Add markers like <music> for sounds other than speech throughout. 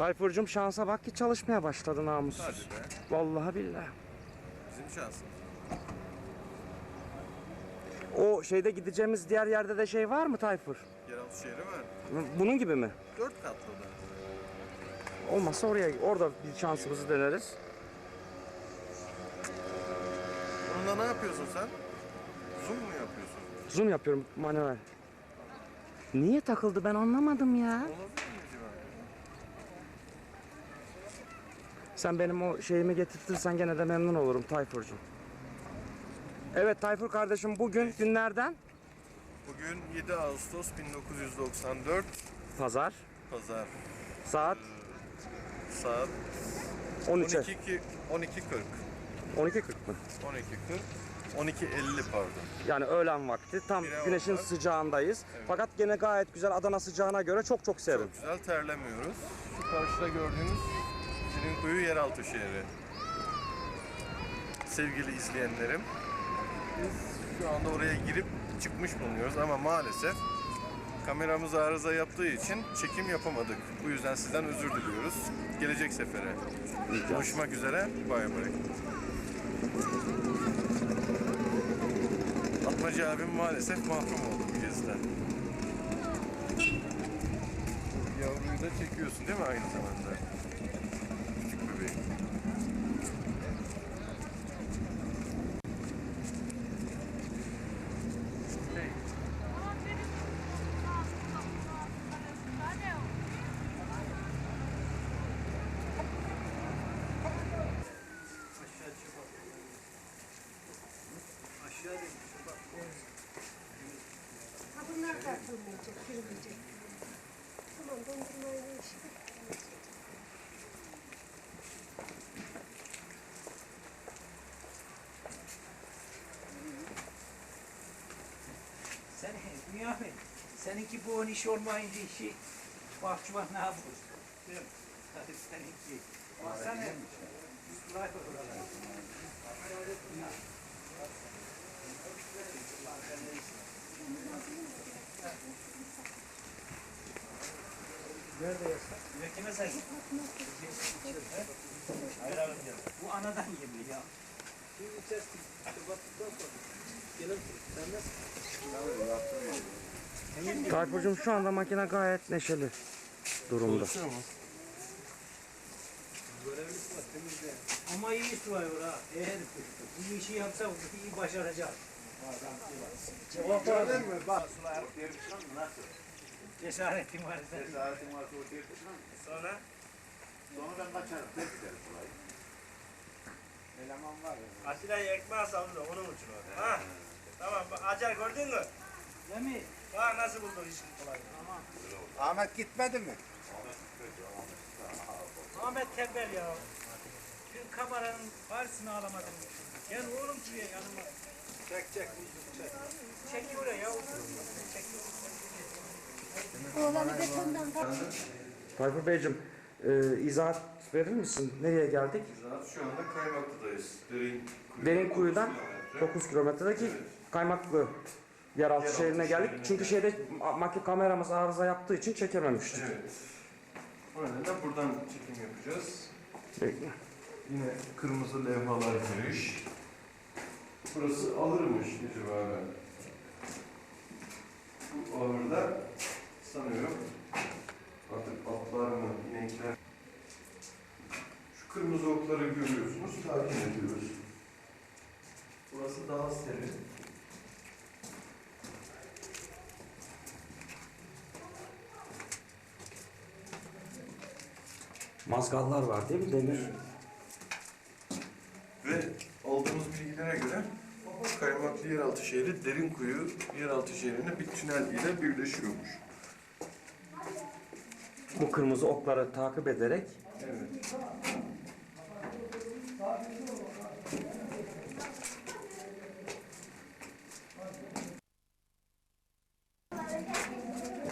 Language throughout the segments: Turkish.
Tayfur'cum şansa bak ki çalışmaya başladı namussuz. Vallahi billahi. Bizim şansımız. O şeyde gideceğimiz diğer yerde de şey var mı Tayfur? Yeraltı şehri var. Bunun gibi mi? Dört katlı da. Olmazsa oraya orada bir şansımızı deneriz. Bununla ne yapıyorsun sen? Zoom mu yapıyorsun? Zoom yapıyorum manuel. Niye takıldı ben anlamadım ya. Olabilir mi acaba? Sen benim o şeyimi getirtirsen gene de memnun olurum Tayfur'cum. Evet Tayfur kardeşim bugün günlerden Bugün 7 Ağustos 1994 pazar Pazar. saat Saat 13'e 12 12.40. 12.40 mı? 12.40. 12.50 pardon. Yani öğlen vakti tam Bire güneşin var. sıcağındayız. Fakat gene gayet güzel Adana sıcağına göre çok çok serin. Çok güzel terlemiyoruz. Şu karşıda gördüğünüz Şirinkuyu yeraltı şehri. Sevgili izleyenlerim, biz şu anda oraya girip çıkmış bulunuyoruz ama maalesef kameramız arıza yaptığı için çekim yapamadık. Bu yüzden sizden özür diliyoruz. Gelecek sefere. Buluşmak üzere. Bay bay. Atmacı abim maalesef mahrum oldu bu geziden. Yavruyu da çekiyorsun değil mi aynı zamanda? Atılmayacak, kırılmayacak. Tamam. Sen Bünyamin, seninki bu iş olmayınca işi bahçıvan ne yapıyor? Değil mi? Seninki. Baksana. Sulay Nerede yasak? Kime say? Bu anadan yemiyor ya. Şimdi içersin. Sonra. Sen nasıl? Şu anda makine gayet neşeli durumda. Ama iyi suayıyor ha. Eğer bu işi yapsa iyi başaracak. Gördün mü? Bak sular dervişan mı? Nasıl? Cesaretin var. Cesaretin mı? Sonra? Sonra ben kaçarım. Tek giderim sulayı. Eleman var ya. Atilla ekmeği savundu onun için o. Ha? Tamam Acar gördün mü? Değil mi? Bak nasıl buldun işin kolayını. Ahmet gitmedi mi? Ahmet tembel ya. Dün kameranın karşısına alamadım. Gel oğlum şuraya yanıma. Çek çek. çek. Çekiyor ya. Çekiyor. Oğlanı betondan da Tayfur Beyciğim e, izahat verir misin? Nereye geldik? Zaten şu anda Kaymaklı'dayız. Derin, Derin kuyudan 9 kilometredeki Kaymaklı yeraltı şehrine geldik. Çünkü şeyde makine kameramız arıza yaptığı için çekememiştik. Evet. O nedenle buradan çekim yapacağız. Bekle. Yine kırmızı levhalar giriş. Burası alırmış itibaren. Bu ağırda sanıyorum artık atlar mı, inekler. Şu kırmızı okları görüyorsunuz, takip ediyoruz. Burası daha serin. Mazgallar var değil mi? Demir. Ve aldığımız bilgilere göre Kaymaklı Yeraltı Şehri Derinkuyu Yeraltı Şehri'ne bir tünel ile birleşiyormuş. Bu kırmızı okları takip ederek Evet.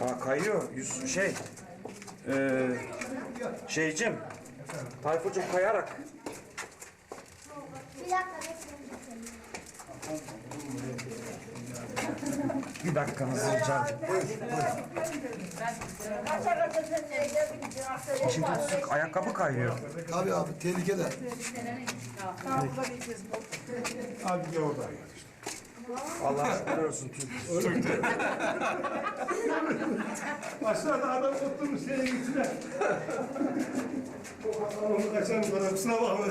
Aa, kayıyor. Yüz, şey. Ee, şeycim. Tayfur'cum kayarak. bir dakika. Bir dakikanızı rica ederim. Şimdi ayakkabı kayıyor. Abi abi tehlikede. Abi gel oradan. Allah şükür olsun. Aşağıda adam oturmuş senin içine. Onu kaçan bana kusura bakma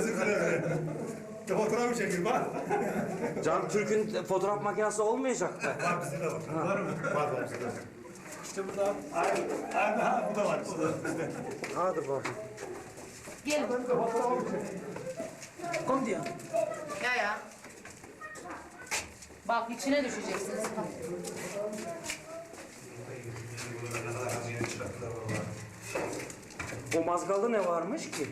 fotoğraf mı çekeyim bak. <laughs> Can Türk'ün fotoğraf makinesi olmayacak mı? Var bizde de var. Var mı? Var var bizde de. İşte burada. Aynen. Aynen ha, bu da var bizde. Hadi bakayım. Kom diyor. Ya ya. Bak içine düşeceksiniz. O mazgalda ne varmış ki?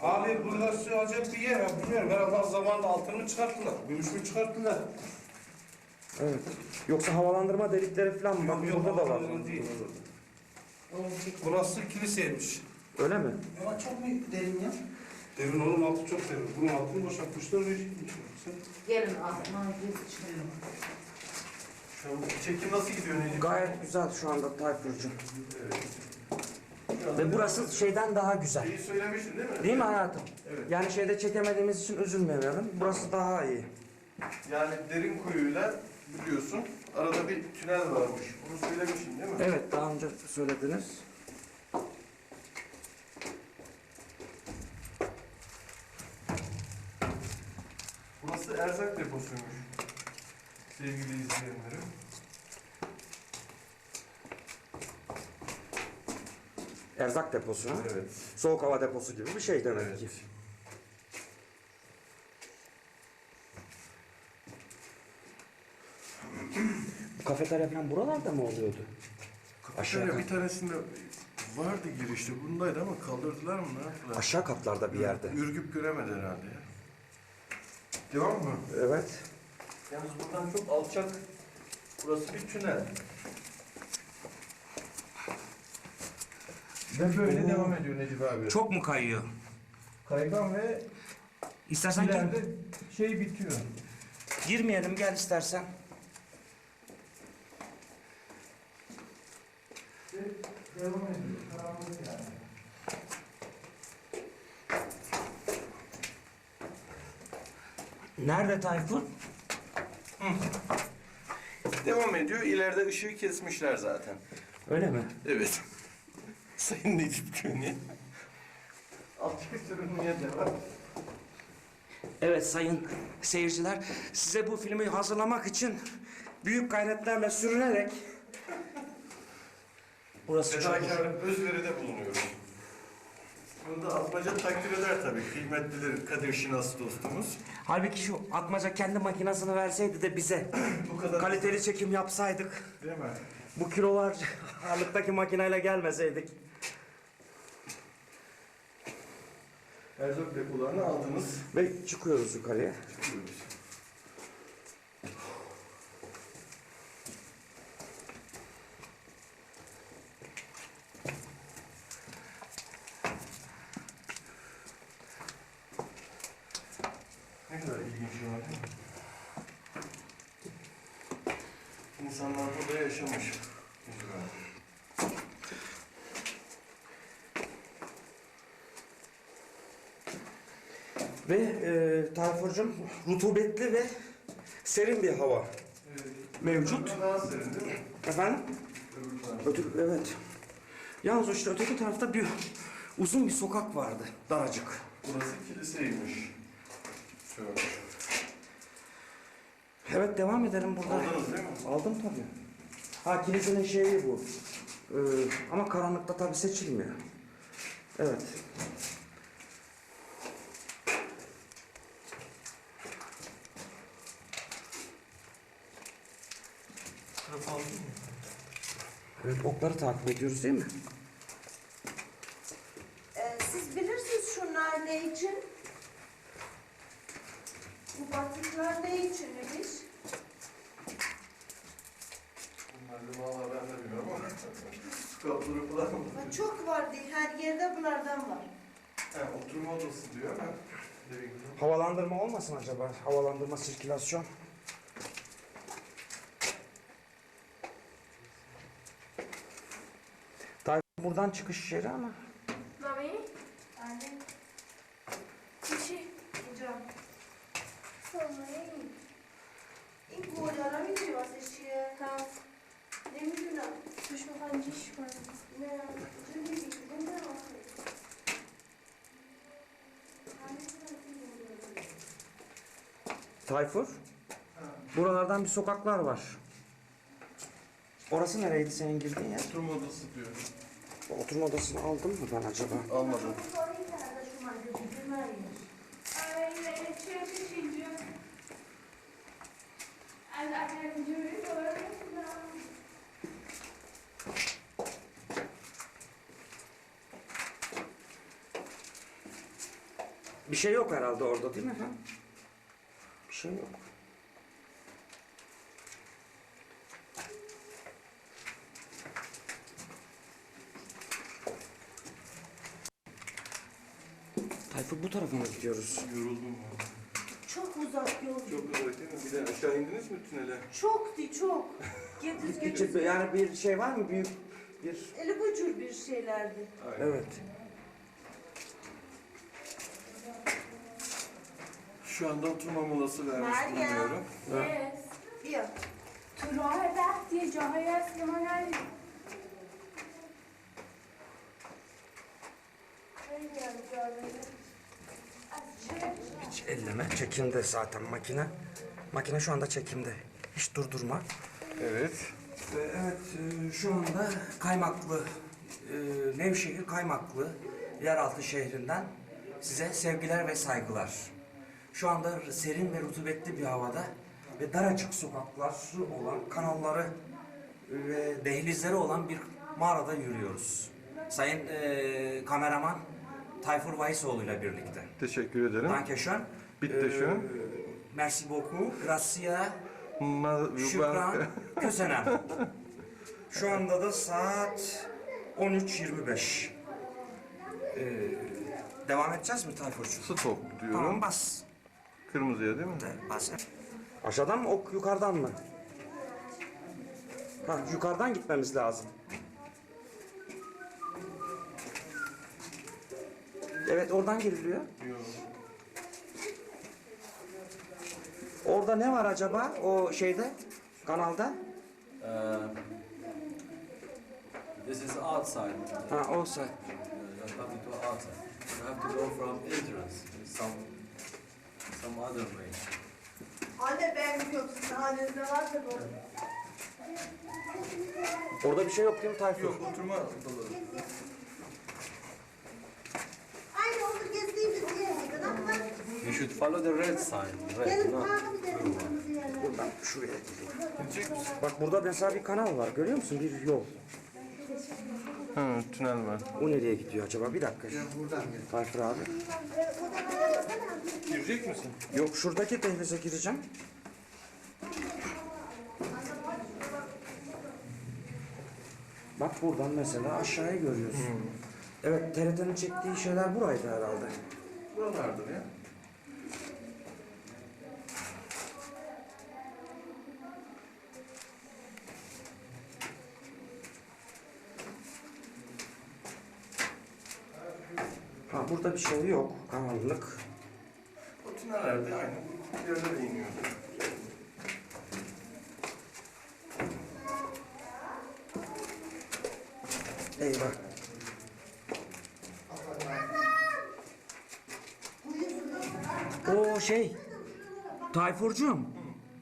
Abi burası acayip bir yer. Bilmiyorum. Herhalde zamanında altını çıkarttılar. Gümüş mü çıkarttılar? Evet. Yoksa havalandırma delikleri falan mı? Bak burada da var. havalandırma Değil. Burası kiliseymiş. Öyle mi? Ama çok mu derin ya? Derin oğlum altı çok derin. Bunun altını boşaltmışlar ve Sen Gelin aman gir içine. Şu an çekim nasıl gidiyor Necip? Gayet güzel şu anda Tayfurcuğum. Ve burası şeyden daha güzel. Şeyi söylemiştin değil mi? Değil mi hayatım? Yani şeyde çekemediğimiz için üzülmeyelim. Burası daha iyi. Yani derin kuyuyla biliyorsun arada bir tünel varmış. Bunu söylemiştin değil mi? Evet daha önce söylediniz. Burası erzak deposuymuş. Sevgili izleyenlerim. Erzak deposu. Evet. Soğuk hava deposu gibi bir şey demek Evet. ki. Bu kafeterya falan buralarda mı oluyordu? Aşağı Aşağıya kat. bir tanesinde vardı girişte bundaydı ama kaldırdılar mı ne yaptılar? Aşağı katlarda bir yerde. Ürgüp göremedi herhalde ya. Devam mı? Evet. Yalnız buradan çok alçak. Burası bir tünel. Ve böyle Oo. devam ediyor Necip abi. Çok mu kayıyor? kaygan ve İstersen gir- ileride şey bitiyor. girmeyelim gel istersen. Devam ediyor. Karanlık yani. Nerede Tayfur? Devam ediyor. İleride ışığı kesmişler zaten. Öyle mi? Evet. Sayın Necip Köni. Alçak sürünmeye devam. Evet sayın seyirciler, size bu filmi hazırlamak için büyük gayretlerle sürünerek Burası çok Fedakarlık özveride bulunuyoruz. Bunu da Atmaca takdir eder tabii. Kıymetlidir Kadir Şinas dostumuz. Halbuki şu atmaca kendi makinesini verseydi de bize <clears throat> Bu kadar kaliteli çekim yapsaydık, değil mi? bu kilolar <laughs> ağırlıktaki makineyle gelmeseydik. Erzak depolarını aldınız. Ve çıkıyoruz yukarıya. Çıkıyoruz. Ne kadar ilginç ya değil mi? İnsanlar burada yaşamış. Necip abi. Ve e, Tayfur'cum rutubetli ve serin bir hava mevcut. Burada daha serin değil mi? Efendim? Evet. Yalnız işte öteki tarafta bir uzun bir sokak vardı, daracık. Burası kiliseymiş. Şöyle. Evet devam edelim burada. Aldınız değil mi? Aldım tabii. Ha kilisenin şeyi bu. Ee, ama karanlıkta tabii seçilmiyor. Evet. Evet okları takip ediyoruz değil mi? Ee, siz bilirsiniz şunlar ne için? Bu batıklar ne için imiş? Bunları valla ben de bilmiyorum ama <laughs> kapları falan mı? Ha, Çok var değil, her yerde bunlardan var. He, oturma odası diyor ama. Havalandırma olmasın acaba? Havalandırma sirkülasyon. Buradan çıkış yeri ama. Mami. Anne. Kişi. Hocam. Sanırım. İlk bu hocana mı diyor ateşiye? Ne mi diyor şey Tayfur. Buralardan bir sokaklar var. Orası nereydi senin girdiğin yer? Oturma odası diyor. Oturma odasını aldım mı ben acaba? Almadım. Bir şey yok herhalde orada değil mi? Ha? Bir şey yok. Tayfur bu tarafa gidiyoruz? Yoruldum ya. Çok uzak yol. Çok uzak değil mi? Bir de aşağı indiniz mi tünele? Çoktu çok. <laughs> Gediz Gittikçe yani bir şey var mı? Büyük bir... Elbacur bir şeylerdi. Aynen. Evet. Şu anda oturma molası vermiş bulunuyorum. Meryem, yes. Bir. Turuğa behtiye cahaya sinemanel. Meryem, cahaya. Hiç elleme. Çekimde zaten makine. Makine şu anda çekimde. Hiç durdurma. Evet. Ee, Evet, e, şu anda Kaymaklı, e, Nevşehir Kaymaklı yeraltı şehrinden size sevgiler ve saygılar. Şu anda serin ve rutubetli bir havada ve daracık sokaklar olan, kanalları ve dehlizleri olan bir mağarada yürüyoruz. Sayın e, kameraman Tayfur Vaysoğlu ile birlikte. Teşekkür ederim. Danke schön. Bitte schön. Ee, Merci beaucoup. Gracias. Ma- Şükran, <laughs> kösenem. Şu anda da saat 13.25. Ee, devam edeceğiz mi Tayfurcuğum? Stop Tamam diyorum. bas. Kırmızıya değil mi? Bas. Aşağıdan mı ok yukarıdan mı? Ha, yukarıdan gitmemiz lazım. Evet oradan giriliyor. Yok. Orada ne var acaba o şeyde kanalda? Uh, this is outside. Ha olsa. You're coming to outside. You have to go from entrance. Some, some other way. Anne ben biliyorum sizin halinizde varsa bu. Orada bir şey yok değil mi Tayfur? Yok oturma odaları. Aynı onu gezdiğimiz yer ama You should follow the red sign. Red, not yerler. Buradan şuraya gireyim. Gidecek misin? Bak burada mesela bir kanal var görüyor musun? Bir yol. Hı, tünel var. O nereye gidiyor acaba? Bir dakika. Buradan Tayfur abi. Girecek misin? Yok şuradaki dehlize gireceğim. Bak buradan mesela aşağıya görüyorsun. Evet TRT'nin çektiği şeyler buraydı herhalde. Buralardır ya. Ha burada bir şey yok. Karanlık. O tünellerde aynı bu yerlere iniyor. Eyvah. O şey. Tayfurcuğum.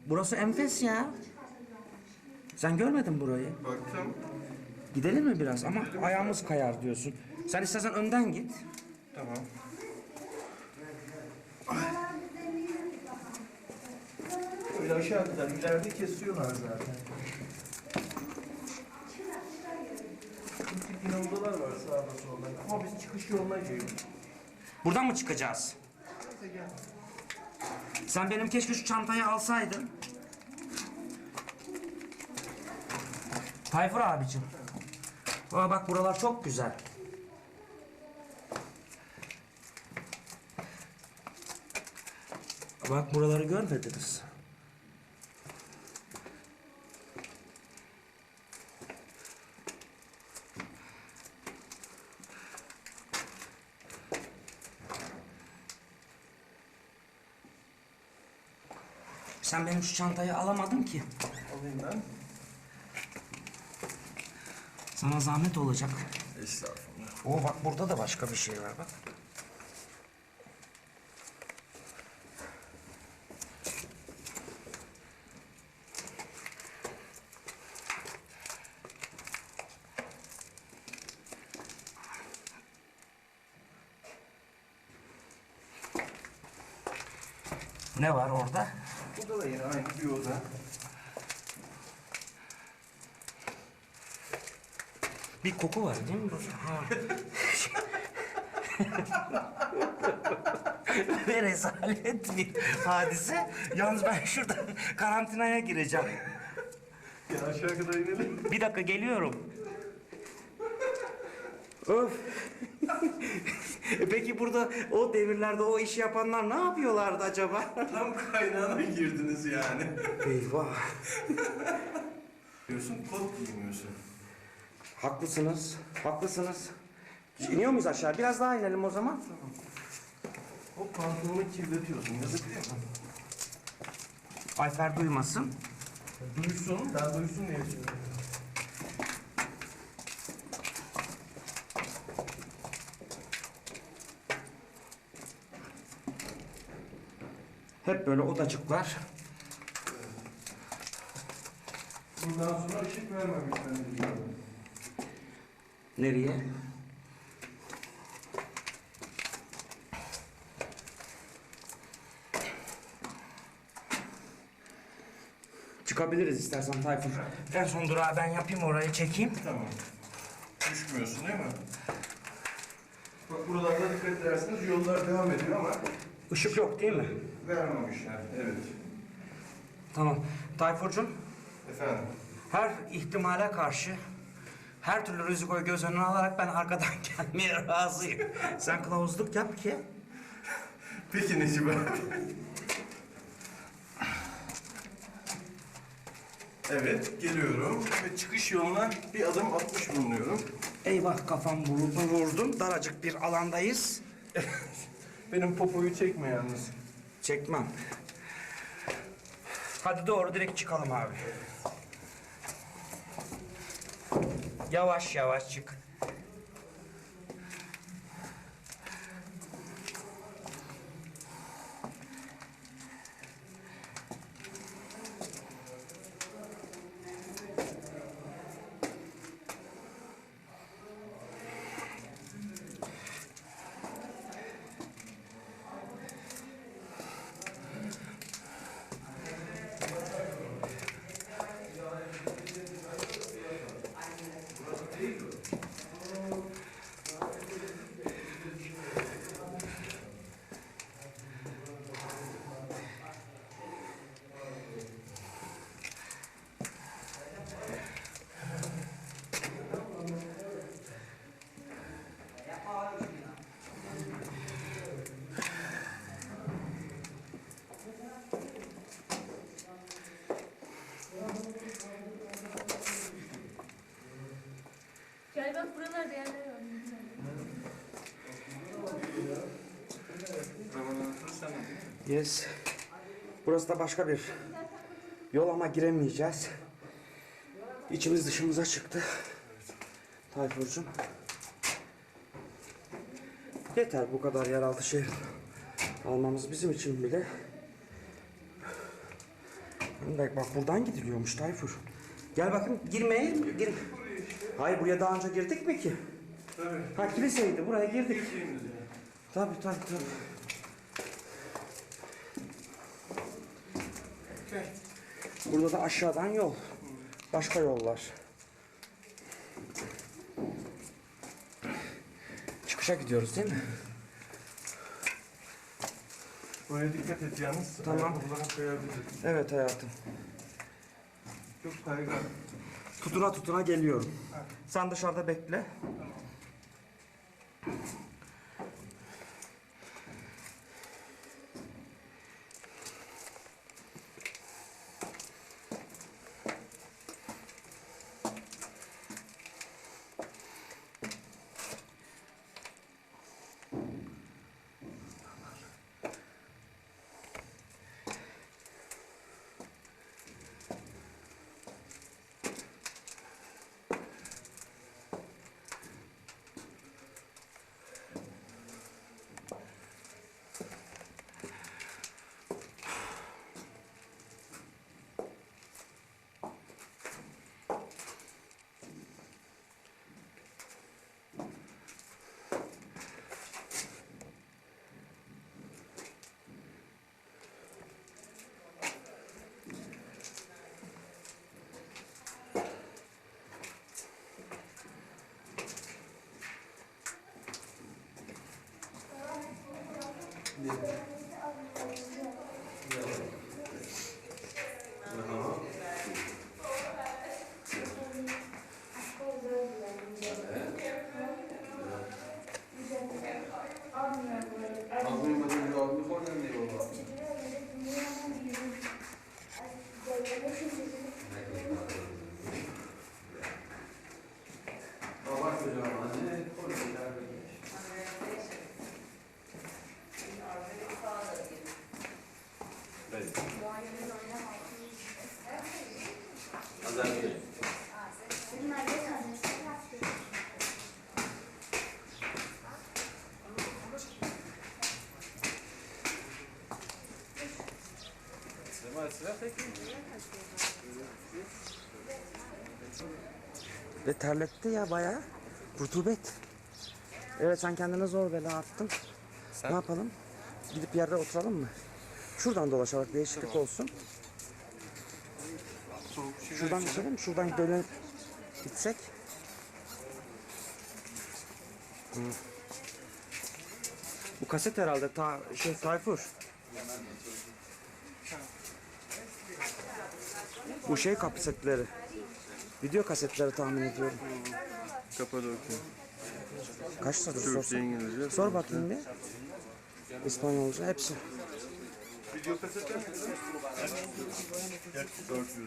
Burası enfes ya. Sen görmedin burayı. Baktım. Gidelim mi biraz ama ayağımız kayar diyorsun. Sen istersen önden git. Tamam. Öyle aşağı kadar ileride kesiyorlar zaten. Tip yine odalar var sağda solda. Ama biz çıkış yoluna giriyoruz. Buradan mı çıkacağız? Sen benim keşke şu çantayı alsaydın. Tayfur abicim. Aa, bak buralar çok güzel. Bak buraları görmediniz. Sen benim şu çantayı alamadın ki. Alayım ben. Sana zahmet olacak. Estağfurullah. Oo bak burada da başka bir şey var bak. Ne var orada? Burada da yine aynı bir oda. Bir koku var değil mi burada? Ha. <laughs> Ve rezalet bir hadise. Yalnız ben şurada karantinaya gireceğim. Gel aşağı kadar inelim. Bir dakika geliyorum. Öf. <laughs> Peki burada o devirlerde o işi yapanlar ne yapıyorlardı acaba? <laughs> Tam kaynağına girdiniz yani. Eyvah. Diyorsun kot giymiyorsun. Haklısınız. Haklısınız. İniyor muyuz aşağı? Biraz daha inelim o zaman. O pantolonu kirletiyorsun. Yazık değil mi? Ayfer duymasın. Duysun. Ben duysun diye söylüyorum. Hep böyle odacıklar. Bundan sonra ışık vermemişler. Nereye? Çıkabiliriz istersen Tayfun. En son durağı ben yapayım orayı çekeyim. Tamam. Düşmüyorsun değil mi? Bak buralarda dikkat ederseniz yollar devam ediyor ama Işık yok değil mi? vermemişler. Evet. Tamam. Tayfurcuğum Efendim. her ihtimale karşı her türlü rüzgarı göz önüne alarak ben arkadan <laughs> gelmeye razıyım. Sen kılavuzluk yap ki. Peki Necip abi. Evet, geliyorum ve çıkış yoluna bir adım atmış bulunuyorum. Eyvah kafam vurdu, vurdum. Daracık bir alandayız. <laughs> Benim popoyu çekme yalnız. Çekmem. Hadi doğru direkt çıkalım abi. Yavaş yavaş çık. Gel bak buralarda yerler var. Yes. Burası da başka bir yol ama giremeyeceğiz. İçimiz dışımıza çıktı. Tayfurcuğum. Yeter bu kadar yeraltı şehir almamız bizim için bile. Bak, bak buradan gidiliyormuş Tayfur. Gel bakayım girmeye gir. Hayır buraya daha önce girdik mi ki? Tabii. Ha kiliseydi buraya girdik. Tabii tabii tabii. Burada da aşağıdan yol. Başka yollar. Çıkışa gidiyoruz değil mi? Buraya dikkat et yalnız. Tamam. Ayakkabıların kayabilir. Evet hayatım. Çok kaygan. Tutuna tutuna geliyorum. Sen dışarıda bekle. Ve terletti ya bayağı. Rutubet. Evet sen kendine zor bela attın. Sen? Ne yapalım? Gidip yerde oturalım mı? Şuradan dolaşarak değişiklik olsun. Bir şeyler Şuradan geçelim. Şuradan böyle gitsek. Hı. Bu kaset herhalde ta şey Tayfur. Bu şey kasetleri. Video kasetleri tahmin ediyorum. Kapadokya. Kaç soru Türkçe, sorsun? İngilizce. Sor bakayım bir. İspanyolca hepsi. Video kasetler 400 bin.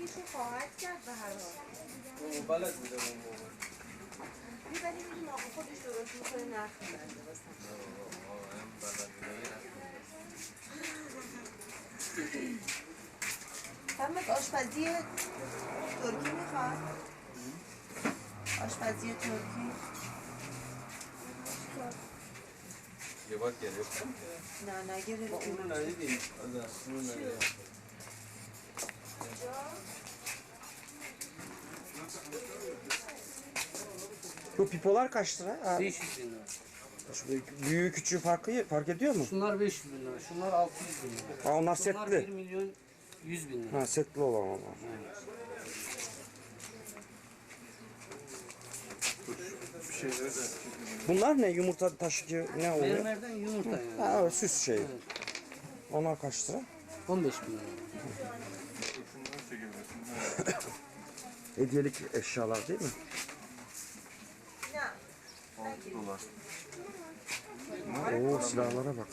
ये तो बहुत क्या बाहर हो गलत हो آقا خودش درست می‌کنه واسه همه آشپزی ترکی می‌خواد آشپزی ترکی یه بار گرفتم نه نگرفت اونو ندیدیم آره اونو ندیدیم Bu pipolar kaç lira? Ha, 500 bin lira. şu büyük- büyüğü küçüğü farkı fark ediyor mu? Şunlar 500 bin lira. Şunlar 600 bin lira. Ha, onlar Şunlar 1 setli. milyon 100 bin lira. Ha setli olan onlar. Bir şeyleri de Bunlar ne? Yumurta taşıcı ne oluyor? Mermerden yumurta yani. Ha öyle süs şey. Onlar kaç lira? 15 bin lira. Hediyelik eşyalar değil mi? 6 dolar. Oo silahlara bak.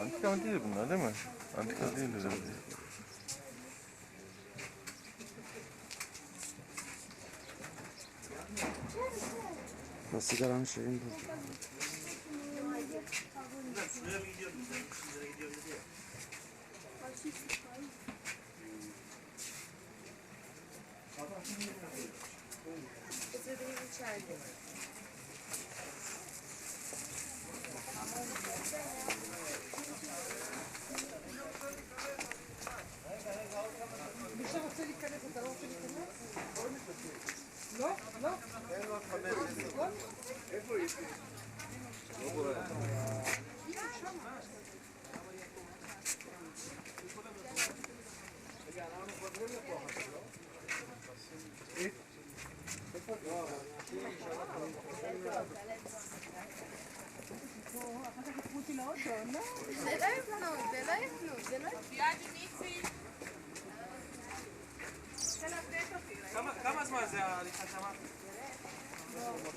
Antika değil bunlar değil mi? Antika değil herhalde. Ha, sigaranın şeyin burada.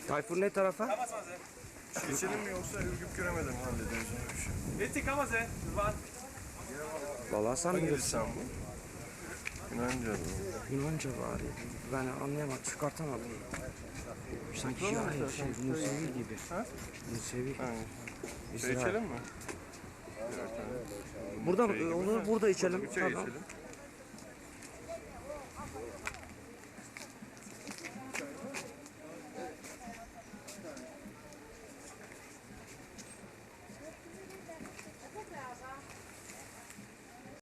Tayfur ne tarafa? Geçelim mi yoksa Ürgüp göremedim hallederiz onu bir şey. Vallahi sen Hangi bilirsin. lisan bu? Yunanca bu. Yunanca var ya. Ben anlayamadım, çıkartamadım. Sanki şey, hayır, şey, Musevi gibi. Ha? Musevi. Hangi? Çay İsrail. içelim mi? Burada Şey gibi olur, mi? burada içelim. Tamam. içelim.